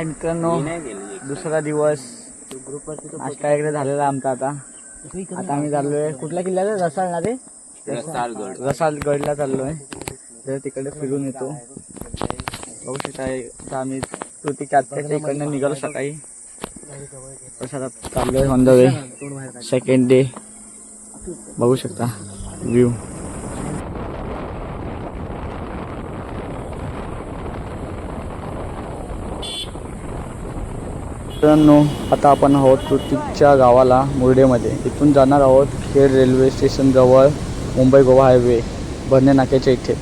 हाय मित्रांनो दुसरा दिवस. नाश्ता वगैरे झालेला आमचा आता. आता आम्ही चाललोय. कुठल्या किल्ल्याला? रसाळ ना रे रसाळ गडला चाललोय. तर तिकडे फिरून येतो. बघू शकता आम्ही कृतिक आत्याच्या इकडनं निघालो सकाळी. आता चाललोय on the way second day बघू शकता. व्ह्यू मित्रांनो आता आपण आहोत कृतिकच्या गावाला मुर्डेमध्ये. इथून जाणार आहोत खेड रेल्वे स्टेशनजवळ मुंबई गोवा हायवे भरणे नाक्याच्या इथे.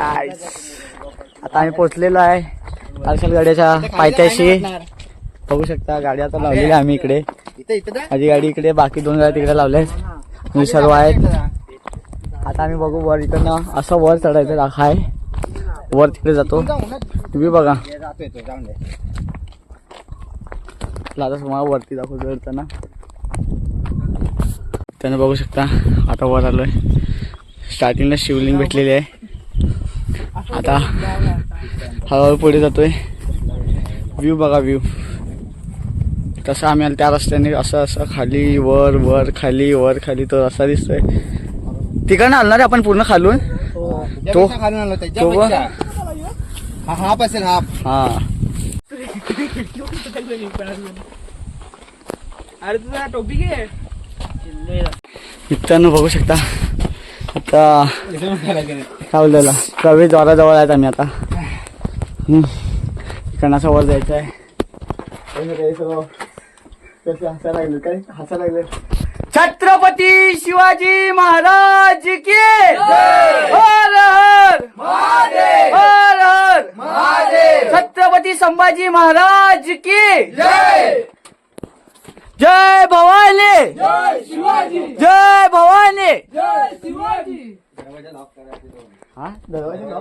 आता आम्ही पोचलेलो आहे. पार्सल गाड्याच्या पायथ्याशी. बघू शकता गाडी आता लावलेली आहे आम्ही इकडे. माझी गाडी इकडे बाकी दोन गाड्या तिकडे लावले मी सर्व आहेत. आता आम्ही बघू वर इकडनं. असं वर चढायचं राखा आहे वर तिकडे जातो. तुम्ही बघा. आता तुम्हाला वरती दाखवतो येताना त्यांना बघू शकता. आता वर आलोय. स्टार्टिंगला शिवलिंग भेटलेली आहे. आता हळूहळू पुढे जातोय. व्ह्यू बघा व्ह्यू तसं आम्ही आलो त्या रस्त्याने असं असं खाली वर वर खाली वर खाली तो रस्ता दिसतोय. तिकडनं आलणार आहे आपण पूर्ण खालून? तो तो व- हाफ असेल हाफ हा. अरे तुझा टोपी घे. मित्रांनो बघू शकता. आता प्रवेश द्वाराजवळ आहेत आम्ही आता. हम्म. इकडनं असं वर जायचं आहे काही सर्व कसे हसायला लागले? काय हसायला लागले? छत्रपती शिवाजी महाराज की हर हर! हर हर! छत्रपती संभाजी महाराज की जय! भवानी! जय भवानी! हा दरवाजा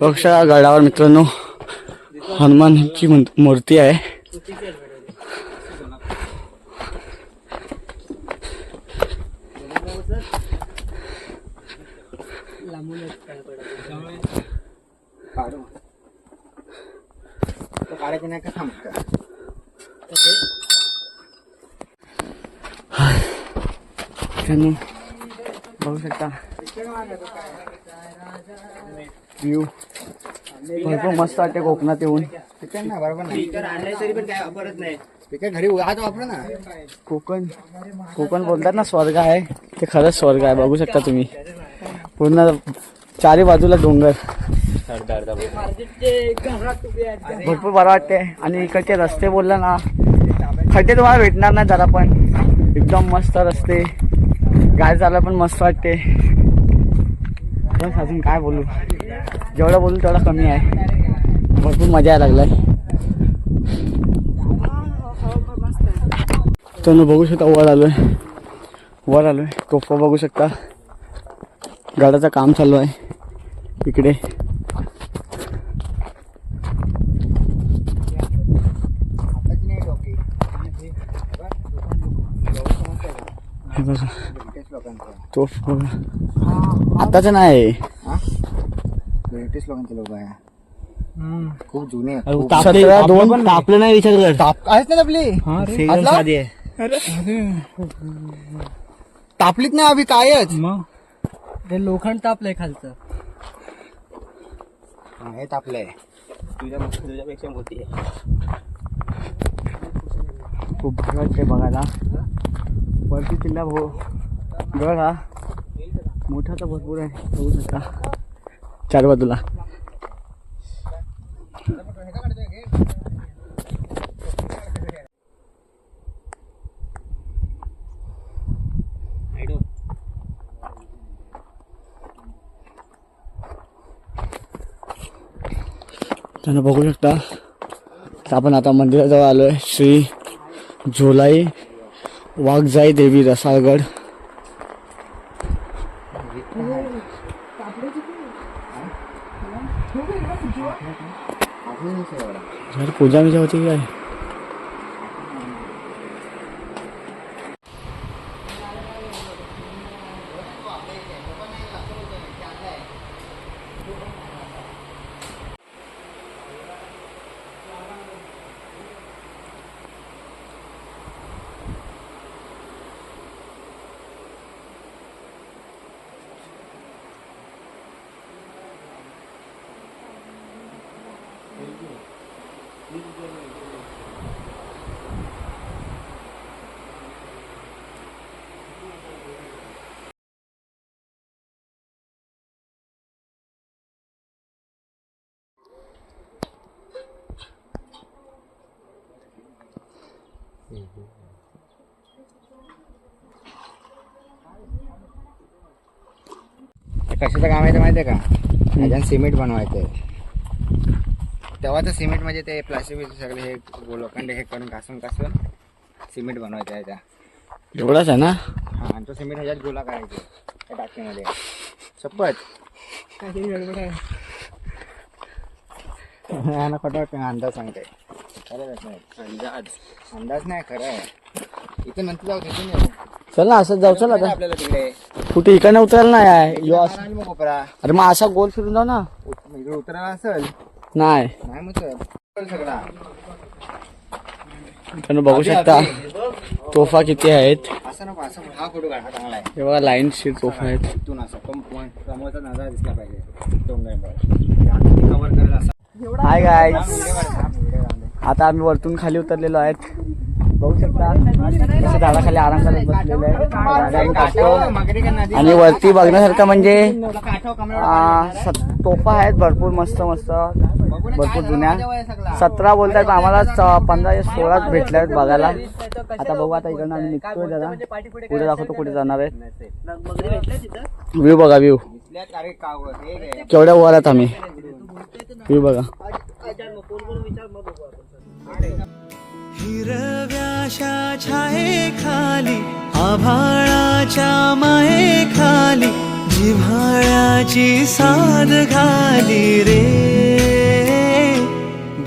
बघा गडावर मित्रांनो हनुमानची मूर्- मूर्ती आहे काढायचं नाही का थांब मित्रांनो बघू शकता. व्ह्यू भरपूर मस्त वाटते कोकणात येऊन. कोकण. कोकण बोलतात ना स्वर्ग आहे. ते खरंच स्वर्ग आहे. बघू शकता तुम्ही. पूर्ण चारी बाजूला डोंगर. भरपूर बरं वाटते. आणि इकडचे रस्ते बोलला ना खड्डे तुम्हाला भेटणार नाही जरा पण. एकदम मस्त रस्ते. गाडी चालला पण मस्त वाटते. बस अजून काय बोलू? जेवढं बोलू तेवढं कमी आहे. भरपूर मजा यायला लागलाय. तुम्ही बघू शकता वर आलोय. वर आलोय. कोपा बघू शकता. गाड्याचं काम चालू आहे. इकडे. नाही टोपी बघा. तो आताच नाही. ब्रिटिश लोकांचे लोक आहे. खूप जुने दोन आपलं नाही. विचार कर ताप आहेत ना आपली साधी तापलीत ना अभि कायच ते लोखंड तापलंय खालचं. हा, हे तापलंय. तुझ्या तुझ्यापेक्षा मोठी आहे. खूप भारी वाटते बघायला. वरती किल्ला भो गड हा मोठा तर भरपूर आहे. बघू शकता. चार बाजूला. त्यांना बघू शकता. आपण आता मंदिराजवळ आलो आहे श्री झोलाई वाघजाई देवी रसाळगड. यार पूजा बिजा होती काय कशाचं काम आहे ते माहिती आहे का सिमेंट बनवायचं आहे तेव्हा तर सिमेंट म्हणजे ते प्लास्टिक सगळे हे लोखंड हे करून घासून घासून सिमेंट बनवायचं आहे त्या. एवढाच आहे ना? हा आणि तो सिमेंट ह्याच्यात गोला करायचे त्या टाकीमध्ये. शपथ. ना खोटं अंदाज सांगते. खरं अंदाज. अंदाज नाही खरं आहे. इथं नंतर जाऊ तिथून चल ना असंच जाऊ चल आता. आपल्याला तिकडे. कुठे इकडनं उतरायला नाही आहे. यो असं- कोपरा. अरे मग असा गोल फिरून जाऊ ना. उत- इकडे उतरायला असेल नाही. नाही मग चल. चल सगळा. तुम्ही बघू शकता तोफा किती आहेत. असं नको असं हा फोटो काढ हा चांगला आहे? हे बघा लाईन शी तोफा आहेत. इथून असं. पण point समोरचा नजारा दिसला पाहिजे. डोंगर कव्हर करेल असा. हाय गाय व्हिडिओ काढ हा व्हिडिओ काढ आता आम्ही वरतून खाली उतरलेलो आहेत. बघू शकता. असं झाडाखाली आराम करत बसलेलं आहे. आणि वरती बघण्यासारखं म्हणजे सत- तोफा आहेत भरपूर मस्त मस्त. भरपूर जुन्या. सतरा बोलतात आम्हाला पंधरा ते सोळाच भेटल्या आहेत बघायला. आता बघू आता इकडनं आम्ही निघतोय जरा. कुठे दाखवतो कुठे जाणार आहेत व्ह्यू बघा व्ह्यू. केवढ्या वर आहेत आम्ही. व्ह्यू बघा. हिरव्याशा छाये खाली आभाळाच्या माये खाली जिव्हाळ्याची साध घाली रे.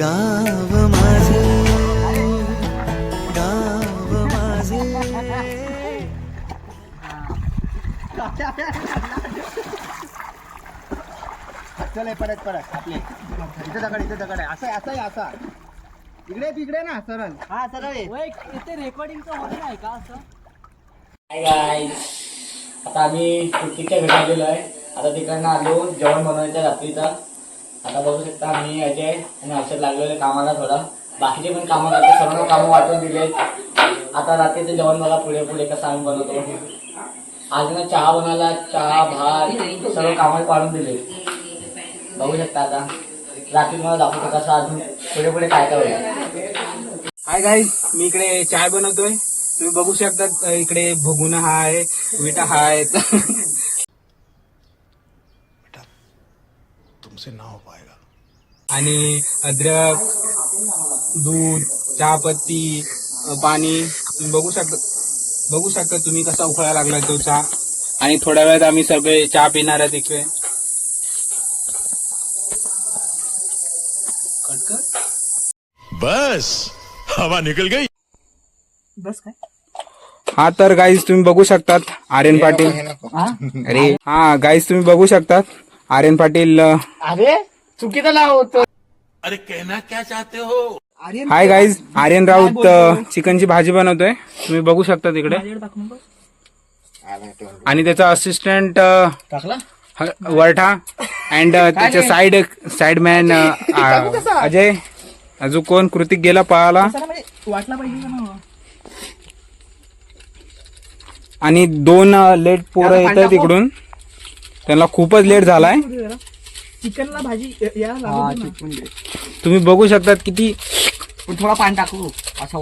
गाव माझे गाव माझे. चले परत परत आपले. इथे दगड इथे दगड. आहे असं आहे, असं आहे, असा इकडे तिकडे ना सरळ. हा सर इथे रेकॉर्डिंगचं होत नाही का असं? हाय आता आम्ही कुर्तीच्या घरी आलेलो आहे. आता तिकडनं आलो जेवण बनवायचं रात्रीचा. आता बघू शकता आम्ही अजय आणि औषध लागलेले कामाला थोडा. बाकीचे पण कामं करते सर्व कामं वाटून दिले आता रात्रीचं जेवण बघा पुढे पुढे कसं आम्ही बनवतो. आज ना चहा बनवायला चहा भात सर्व कामाला पाडून दिले बघू शकता आता. रात्री मला दाखवतो कसं अजून पुढे पुढे काय काय हाय गाईज मी इकडे चाय बनवतोय. तुम्ही बघू शकता इकडे भगुना हाय विटा हाय आणि अद्रक दूध चहापत्ती पाणी तुम्ही बघू शकता बघू शकता तुम्ही कसा उकळायला लागला तो चहा. आणि थोड्या वेळात आम्ही सगळे चहा पिणार आहेत इकडे कट कर बस. हवा निकल गई. हा तर गाईज तुम्ही बघू शकतात आर्यन पाटील. अरे हा गाईज तुम्ही बघू शकतात आर्यन पाटील अरे चुकीचं नाव होतं. अरे कहना क्या चाहते हो? हाय गाईज आर्यन राऊत चिकनची भाजी बनवतोय. तुम्ही बघू शकता तिकडे आणि त्याचा असिस्टंट टाकला? वरठा अँड त्याच्या साइड साइड मॅन अजय. अजून कोण कृतिक गेला पळाला आणि दोन लेट पोरं येत आहेत तिकडून त्यांना खूपच लेट झालाय. हा चिकून दे. तुम्ही बघू शकतात किती थोडा पाणी टाकू असं.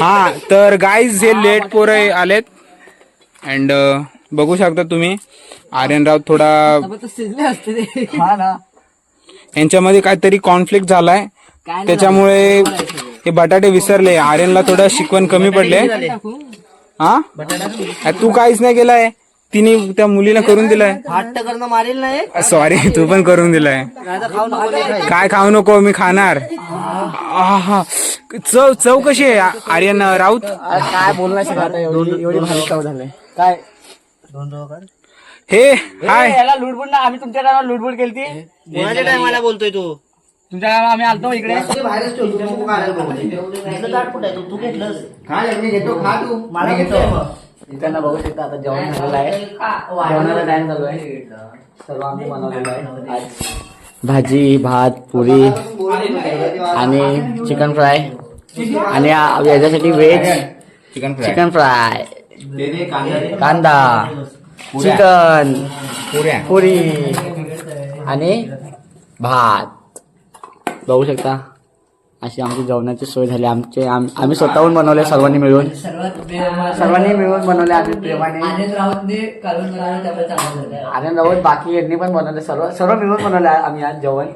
हा तर गाईज हे लेट पोरं आलेत. अँड बघू शकता तुम्ही. आर्यन राऊत थोडा शिजले असते हा यांच्यामध्ये काहीतरी कॉन्फ्लिक्ट झालाय. त्याच्यामुळे हे बटाटे विसरले. आर्यनला थोडं शिकवण कमी पडले. हा? तू काहीच नाही केलाय. तिने त्या मुलीला करून दिलाय. सॉरी तू पण करून दिलाय. काय खाऊ नको मी खाणार. चव चव कशी आहे आर्यन राऊत? काय बोलू नाही शकत आता एवढी एवढी भारी चव झाले. काय? हे हाय. याला लुडबुड ना आम्ही तुमच्या टायमाला लुडबुड केली ती कोणाच्या टायमाला बोलतोय तू? तुमच्या टायमाला आम्ही आलतो इकडे. बाहेरच तू? घेतलंस. मला घेतो. त्यांना बघू शकता आता जेवण झालेलं आहे. जेवणाचा टाइम चालू आहे. सर्व आम्ही बनवलेलं आहे. आज भाजी भात पुरी आणि चिकन फ्राय आणि याच्यासाठी veg chicken fry chicken fry कांदा. चिकन पुऱ्या. पुरी आणि भात. बघू शकता अशी आमची जेवणाची सोय झाली. आमचे आम- आम्ही स्वतःहून बनवले सर्वांनी मिळून. सर्वांनी मिळून बनवले आम्ही प्रेमाने. आनंद राऊत बाकी यांनी पण बनवले सर्व सर्व मिळून बनवले आम्ही आज जेवण.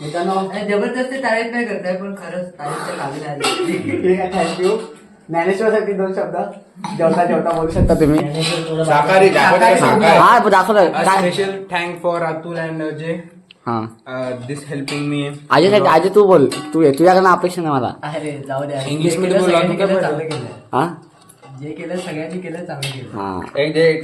मित्रांनो जबरदस्ती तारीफ नाही करताय पण खरंच काबिल आहे ठीक आहे थँक्यू ज्ञानेश्वरसाठी दोन शब्द. जेवता जेवता बोलू शकता तुम्ही. शाकाहारी दाखवते शाकाहारी हा दाखवलं काय? Special thank for Atul and Ajay हा. दिस हेल्पिंग मी आजी आजी तू बोल. तू ये तुझ्याकडनं अपेक्षा नाही मला. अरे जाऊ द्या इंग्लिश जे मध्ये तू काय बोलला? चांगलं केलं. हा? जे केलं सगळ्यांनी केलं चांगलं केलं. हा. एक दे एक